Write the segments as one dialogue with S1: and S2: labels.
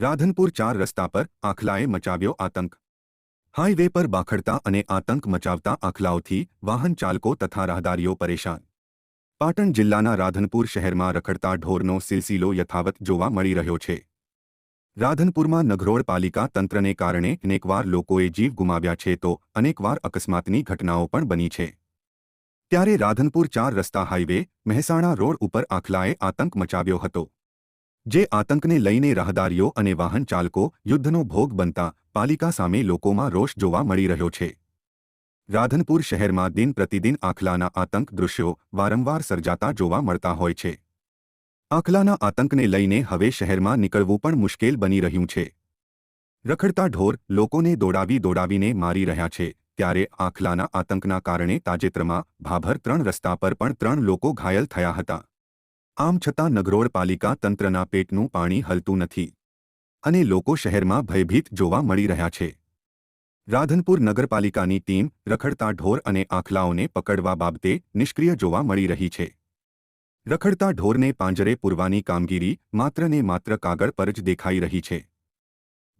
S1: રાધનપુર ચાર રસ્તા પર આખલાએ મચાવ્યો આતંક. હાઈવે પર બાખડતા અને આતંક મચાવતા આખલાઓથી વાહન ચાલકો તથા રાહદારીઓ પરેશાન. પાટણ જિલ્લાના રાધનપુર શહેરમાં રખડતા ઢોરનો સિલસિલો યથાવત જોવા મળી રહ્યો છે. રાધનપુરમાં નઘરોળ પાલિકા તંત્રને કારણે અનેકવાર લોકોએ જીવ ગુમાવ્યા છે તો અનેકવાર અકસ્માતની ઘટનાઓ પણ બની છે. ત્યારે રાધનપુર ચાર રસ્તા હાઈવે મહેસાણા રોડ ઉપર આખલાએ આતંક મચાવ્યો હતો. જે આતંકને લઈને રાહદારીઓ અને વાહન ચાલકો યુદ્ધનો ભોગ બનતા પાલિકા સામે લોકોમાં રોષ જોવા મળી રહ્યો છે. રાધનપુર શહેરમાં દિન પ્રતિદિન આખલાના આતંક દૃશ્યો વારંવાર સર્જાતા જોવા મળતા હોય છે. આખલાના આતંકને લઈને હવે શહેરમાં નીકળવું પણ મુશ્કેલ બની રહ્યું છે. રખડતા ઢોર લોકોને દોડાવી દોડાવીને મારી રહ્યા છે, ત્યારે આખલાના આતંકના કારણે તાજેતરમાં ભાભર ત્રણ રસ્તા પર પણ ત્રણ લોકો ઘાયલ થયા હતા. આમ છતાં નગરોળ પાલિકા તંત્રના પેટનું પાણી હલતું નથી અને લોકો શહેરમાં ભયભીત જોવા મળી રહ્યા છે. રાધનપુર નગરપાલિકાની ટીમ રખડતા ઢોર અને આખલાઓને પકડવા બાબતે નિષ્ક્રિય જોવા મળી રહી છે. રખડતા ઢોરને પાંજરે પૂરવાની કામગીરી માત્ર ને માત્ર કાગળ પર જ દેખાઈ રહી છે.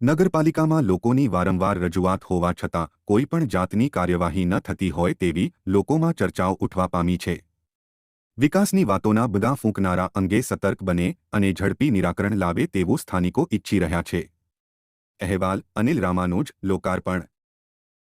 S1: નગરપાલિકામાં લોકોની વારંવાર રજૂઆત હોવા છતાં કોઈપણ જાતની કાર્યવાહી ન થતી હોય તેવી લોકોમાં ચર્ચાઓ ઉઠવા પામી છે. વિકાસની વાતોના બધા ફૂંકનારા અંગે સતર્ક બને અને ઝડપી નિરાકરણ લાવે તેવું સ્થાનિકો ઈચ્છી રહ્યા છે. અહેવાલ અનિલ રામાનુજ, લોકાર્પણ.